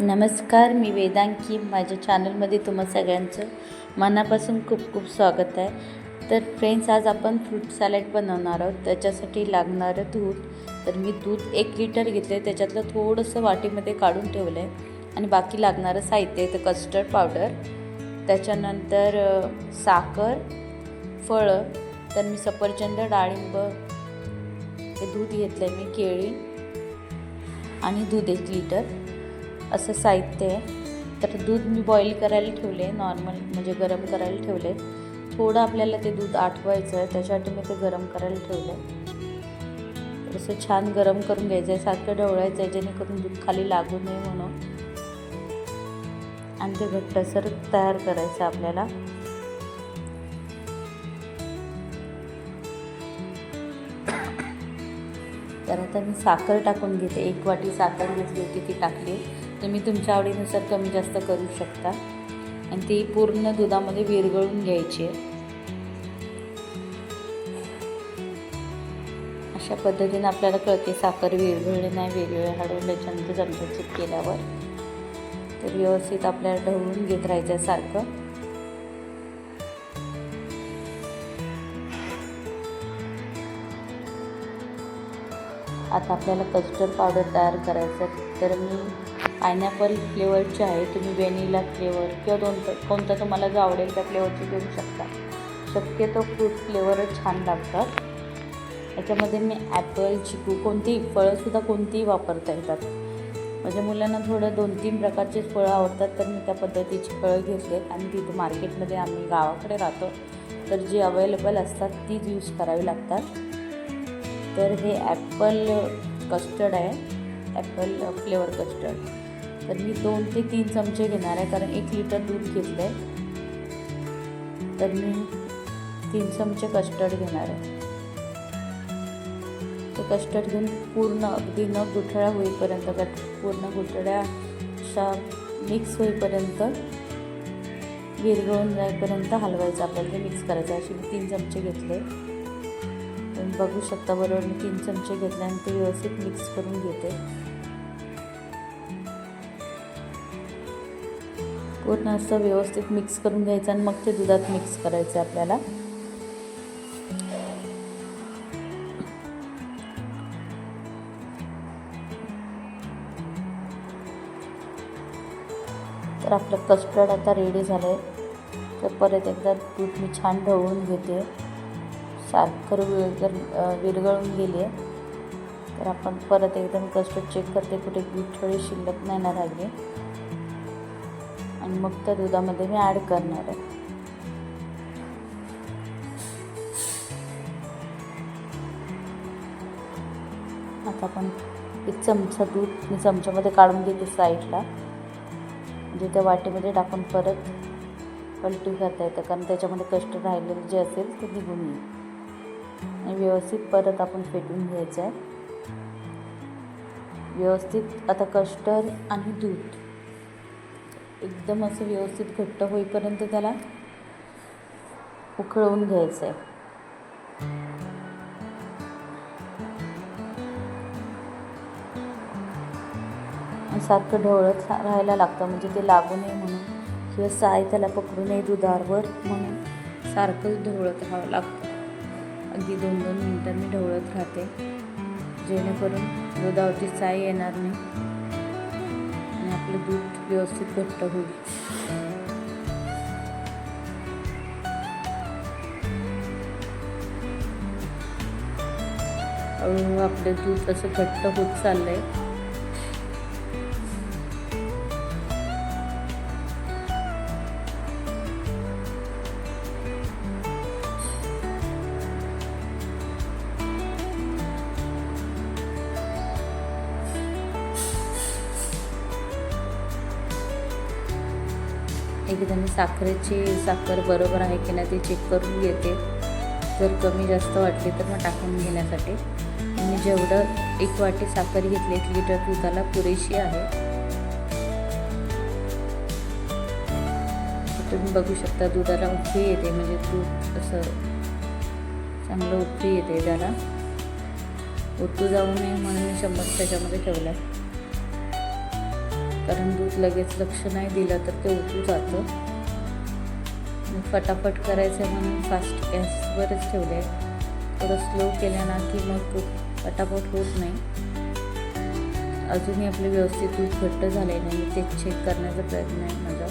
नमस्कार मी वेदांकी. माझ्या चॅनलमध्ये तुम्हा सगळ्यांचं मनापासून खूप खूप स्वागत आहे. तर फ्रेंड्स आज आपण फ्रूट सॅलड बनवणार आहोत. त्याच्यासाठी लागणारं दूध. तर मी दूध एक लिटर घेतलं आहे त्याच्यातलं थोडंसं वाटीमध्ये काढून ठेवलं आहे आणि बाकी लागणारं साहित्य तर कस्टर्ड पावडर त्याच्यानंतर साखर फळं. तर मी सफरचंद डाळिंब हे दूध घेतलं आहे मी केळी आणि दूध एक लिटर असं साहित्य आहे. तर दूध मी बॉईल करायला ठेवले नॉर्मल म्हणजे गरम करायला ठेवले थोडं आपल्याला ते दूध आठवायचं आहे त्याच्यासाठी मी ते गरम करायला ठेवलं आहे असं छान गरम करून घ्यायचं आहे सारखं ढवळायचं आहे जेणेकरून दूध खाली लागू नये म्हणून. आणि ते घट्टसर तयार करायचं आपल्याला. तर आता मी साखर टाकून घेते. एक वाटी साखर घेतली होती ती टाकली. तुम्ही तुमच्या आवडीनुसार कमी जास्त करू शकता. आणि ती पूर्ण दुधामध्ये विरघळून घ्यायची आहे. अशा पद्धतीने आपल्याला कळते साखर विरघळली नाही वेगवेगळे चमचा चमच्याचिप केल्यावर तर व्यवस्थित आपल्याला ढवळून घेत राहायचं सारखं. आता आपल्याला कस्टर्ड पावडर तयार करायचं आहे. तर मी पायनॅपल फ्लेवरची आहे. तुम्ही व्हॅनिला फ्लेवर किंवा दोन कोणता तुम्हाला जो आवडेल त्या फ्लेवरची घेऊ शकता. शक्यतो फ्रूट फ्लेवरच छान लागतात. याच्यामध्ये मी ॲपल चिकू कोणतीही फळंसुद्धा कोणतीही वापरता येतात. माझ्या मुलांना थोडं दोन तीन प्रकारचे फळं आवडतात तर मी त्या पद्धतीची फळं घेतले आणि तिथं मार्केटमध्ये आम्ही गावाकडे राहतो. तर जी अवेलेबल असतात तीच यूज करावी लागतात. तर हे ॲपल कस्टर्ड आहे. Apple flavour custard. तर मी दोन ते तीन चमचे घेणार आहे कारण एक लिटर दूध घेतलं आहे तर मी तीन चमचे कस्टर्ड घेणार आहे. ते कस्टर्ड घेऊन पूर्ण अगदी न गुठळ्या होईपर्यंत का पूर्ण गुठळ्या अशा मिक्स होईपर्यंत विरघळून जाईपर्यंत हलवायचं. आपल्याला ते मिक्स करायचं असे मी तीन चमचे घेतले. तुम्ही बघू शकता बरोबर मी तीन चमचे घेतले आणि ते व्यवस्थित मिक्स करून घेते. पूर्ण असं व्यवस्थित मिक्स करून घ्यायचं आणि मग ते दुधात मिक्स करायचं आपल्याला. तर आपलं कस्टर्ड आता रेडी झालं आहे तर परत एकदा दूध मी छान ढवळून घेते. साखर जर विरघळून गेली आहे तर आपण परत एकदम कष्ट कस्टर्ड चेक करते कुठे गुठळी शिल्लक नाही ना राहिली. आणि मग त्या दुधामध्ये मी ॲड करणार आहे. आता आपण एक चमचा दूध मी चमच्यामध्ये काढून घेते साईडला. म्हणजे त्या वाटीमध्ये टाकून परत पलटी करता येतं कारण त्याच्यामध्ये कष्ट राहिलेलं जे असेल ते निघून येईल. व्यवस्थित परत आपण फेटून घ्यायचं आहे. व्यवस्थित आता कस्टर्ड आणि दूध. एकदम असं व्यवस्थित घट्ट होईपर्यंत त्याला उकळवून घ्यायचं आहे. सारखं ढवळत राहायला लागतं म्हणजे ते लागू नये म्हणून. किंवा साय त्याला पकडू नये दुधावर म्हणून. सारखंच ढवळत राहावं लागतं. अगदी दोन दोन मिनटं मी ढवळत राहते. जेणेकरून दुधावरती चाय येणार नाही. आणि आपलं दूध व्यवस्थित घट्ट होईल. हळूहळू आपलं दूध असं घट्ट होत चाललंय. एकदा मी साखरेची साखर बरोबर आहे की नाही ते चेक करून घेते. जर कमी जास्त वाटली तर मग टाकून घेण्यासाठी. मी जेवढं एक वाटी साखर घेतली एक लिटर दुधाला पुरेशी आहे. तुम्ही बघू शकता दुधाला उकळी येते म्हणजे दूध असं चांगलं उकळी येते त्याला. ओतू जाऊ नये म्हणून मी शंभर त्याच्यामध्ये ठेवला आहे कारण दूध लगेच लक्ष नाही दिलं तर ते उतू जातं. फटाफट करायचं आहे म्हणून फास्ट गॅसवरच ठेवले. आहे थोडं स्लो केलं ना की मग पटापट होत नाही. अजूनही आपले व्यवस्थित दूध घट्ट झाले नाही ते चेक करण्याचा प्रयत्न आहे माझा.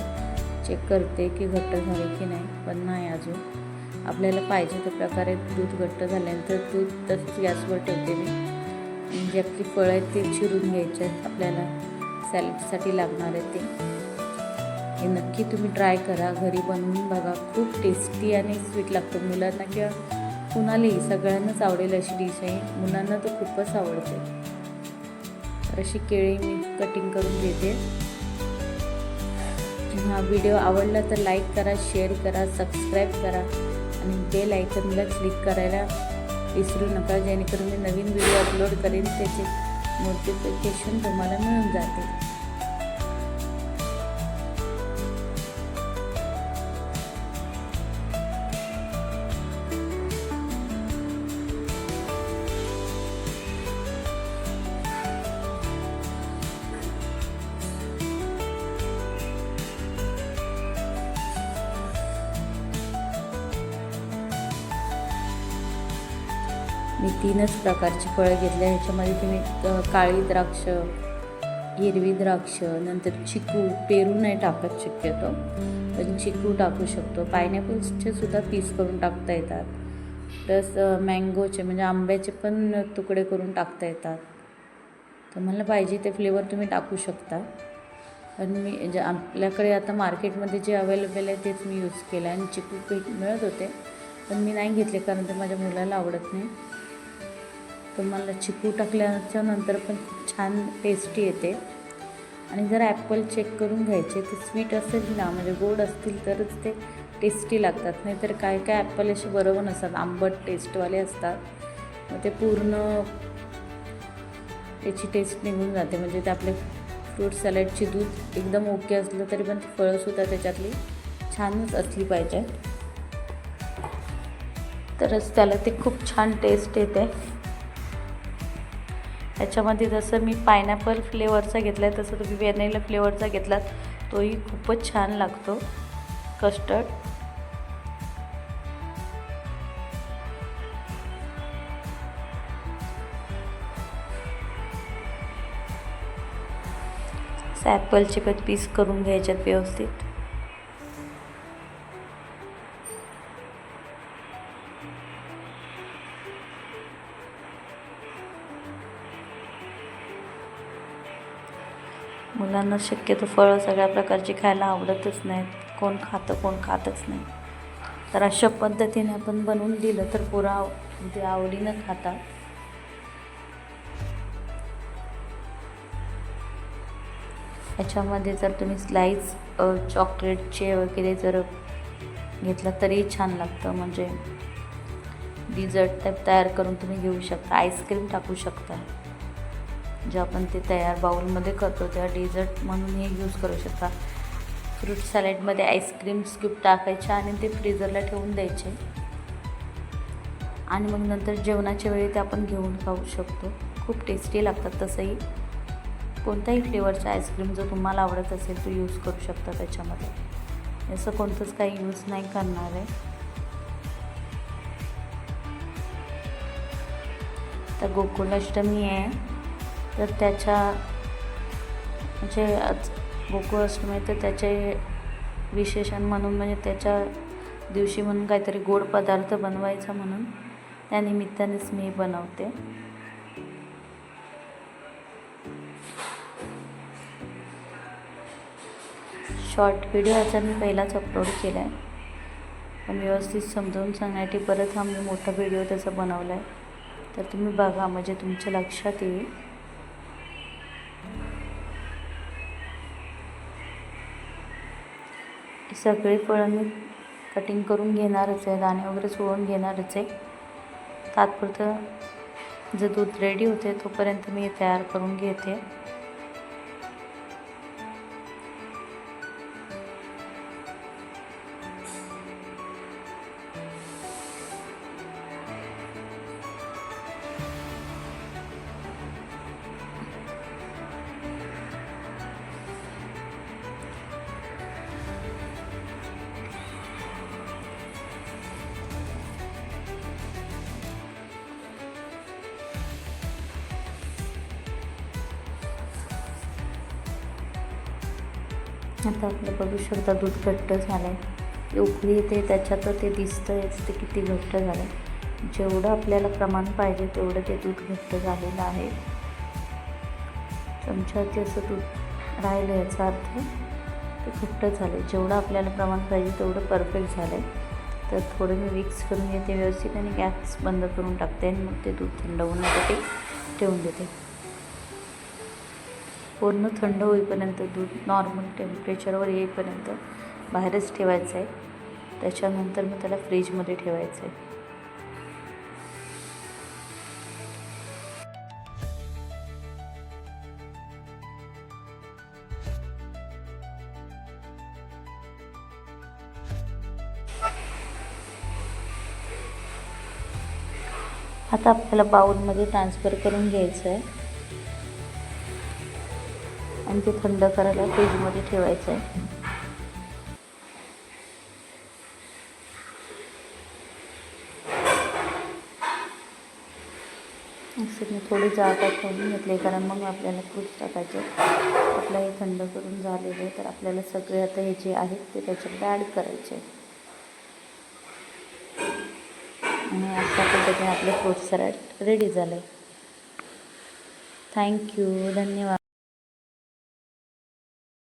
चेक करते की घट्ट झाले की नाही पण नाही अजून. आपल्याला पाहिजे त्या प्रकारे दूध घट्ट झाल्यानंतर दूध तसंच गॅसवर ठेवते मी. म्हणजे आपली फळं आहेत ते चिरून घ्यायचे आहेत आपल्याला. सॅलडसाठी लागणार आहे ते. हे नक्की तुम्ही ट्राय करा. घरी बनवून बघा. खूप टेस्टी आणि स्वीट लागतं. मुलांना किंवा कुणालाही सगळ्यांनाच आवडेल अशी डिश आहे. मुलांना तर खूपच आवडते. तर अशी केळी मी कटिंग करून घेते. हा व्हिडिओ आवडला तर लाईक करा शेअर करा सबस्क्राईब करा आणि बेल आयकनला क्लिक करायला विसरू नका. जेणेकरून मी नवीन व्हिडिओ अपलोड करेन त्याचे नोटिफिकेशन तुम्हाला मिळून जाते मी तीनच प्रकारची फळं घेतली ह्याच्यामध्ये तुम्ही काळी द्राक्ष हिरवी द्राक्ष नंतर चिकू पेरू नाही टाकत शक्यतो. पण चिकू टाकू शकतो. पायनॅपल्सचे सुद्धा पीस करून टाकता येतात. प्लस मँगोचे म्हणजे आंब्याचे पण तुकडे करून टाकता येतात. तुम्हाला पाहिजे ते फ्लेवर तुम्ही टाकू शकता. पण मी जे आपल्याकडे आता मार्केटमध्ये जे अवेलेबल आहे तेच मी यूज केलं आणि चिकू पीठ मिळत होते. पण मी नाही घेतले कारण ते माझ्या मुलाला आवडत नाही. तुम्हाला चिकू टाकल्याच्या नंतर पण खूप छान टेस्टी येते. आणि जर ॲपल चेक करून घ्यायचे ते स्वीट असेल ना म्हणजे गोड असतील तरच ते टेस्टी लागतात. नाहीतर काय काय ॲपल असे बरोबर नसतात आंबट टेस्टवाले असतात. मग ते पूर्ण त्याची टेस्ट निघून जाते. म्हणजे ते आपले फ्रूट सॅलडची दूध एकदम ओके असलं तरी पण फळंसुद्धा त्याच्यातली छानच असली पाहिजे. तरच त्याला ते खूप छान टेस्ट येते. त्याच्यामध्ये जसं मी पायनॅपल फ्लेवरचा घेतला आहे तसं तुम्ही व्हॅनिला फ्लेवरचा घेतलात तोही खूपच छान लागतो. कस्टर्ड ॲपलचे पण पीस करून घ्यायच्यात व्यवस्थित. मुलांना शक्यतो फळं सगळ्या प्रकारची खायला आवडतच नाहीत. कोण खातं कोण खातच नाही. तर अशा पद्धतीने आपण बनवून दिलं तर पुरा ते आवडीनं खाता. याच्यामध्ये जर तुम्ही स्लाईस चॉकलेटचे वगैरे जर घेतलं तरी छान लागतं. म्हणजे डिझर्ट टाईप तयार करून तुम्ही घेऊ शकता. आईस्क्रीम टाकू शकता. जे आपण ते तयार बाउलमध्ये करतो त्या डेझर्ट म्हणून हे यूज करू शकता. फ्रूट सॅलडमध्ये आईस्क्रीम स्क्यूब टाकायच्या आणि ते फ्रीजरला ठेवून द्यायचे. आणि मग नंतर जेवणाच्या वेळी ते आपण घेऊन खाऊ शकतो. खूप टेस्टी लागतात. तसंही कोणताही फ्लेवरचा आईस्क्रीम जो तुम्हाला आवडत असेल तो यूज करू शकता त्याच्यामध्ये. असं कोणतंच काही यूज नाही करणार आहे. तर गोकुलाष्टमी आहे. तर त्याच्या जे आज गोकुळाष्टमी आहे तर त्याचे विशेषण म्हणून म्हणजे त्याच्या दिवशी म्हणून काहीतरी गोड पदार्थ बनवायचा म्हणून त्या निमित्तानेच मी बनवते. शॉर्ट व्हिडिओ याचा मी पहिलाच अपलोड केला आहे पण व्यवस्थित समजावून सांगण्यासाठी परत हा मी मोठा व्हिडिओ त्याचा बनवला आहे तर तुम्ही बघा म्हणजे तुमच्या लक्षात येईल. सगळे फळं मी कटिंग करून घेणारच आहे दाणे वगैरे सोडून घेणारच आहे. तात्पुरतं जे दूध रेडी होते तोपर्यंत मी तयार करून घेते. आता आपलं बघू शकता दूध घट्ट झालं आहे उकळी येते त्याच्यात ते दिसतंच ते किती घट्ट झालं आहे जेवढं आपल्याला प्रमाण पाहिजे तेवढं ते दूध घट्ट झालेलं आहे. चमच्याचे असं दूध राहिलं याचा अर्थ ते घट्ट झालं आहे जेवढं आपल्याला प्रमाण पाहिजे तेवढं परफेक्ट झालं आहे तर थोडं मी मिक्स करून घेते व्यवस्थित आणि गॅस बंद करून टाकते आणि मग ते दूध थंड होण्यासाठी ठेवून देते. पूर्ण थंड होईपर्यंत दूध नॉर्मल टेम्परेचरवर येईपर्यंत बाहेरच ठेवायचं आहे. त्याच्यानंतर मग त्याला फ्रीजमध्ये ठेवायचं आहे. आता आपल्याला बाऊलमध्ये ट्रान्सफर करून घ्यायचं आहे. आणि ते थंड करायला फ्रीजमध्ये ठेवायचं आहे. असं मी थोडी जागा ठेवून घेतली कारण मग आपल्याला फ्रूट्स टाकायचे आपलं हे थंड करून झालेलं आहे तर आपल्याला सगळे आता हे जे आहेत ते त्याच्यात ॲड करायचे आणि अशा पद्धतीने आपलं फ्रूट सॅलड रेडी झालं आहे थँक्यू धन्यवाद.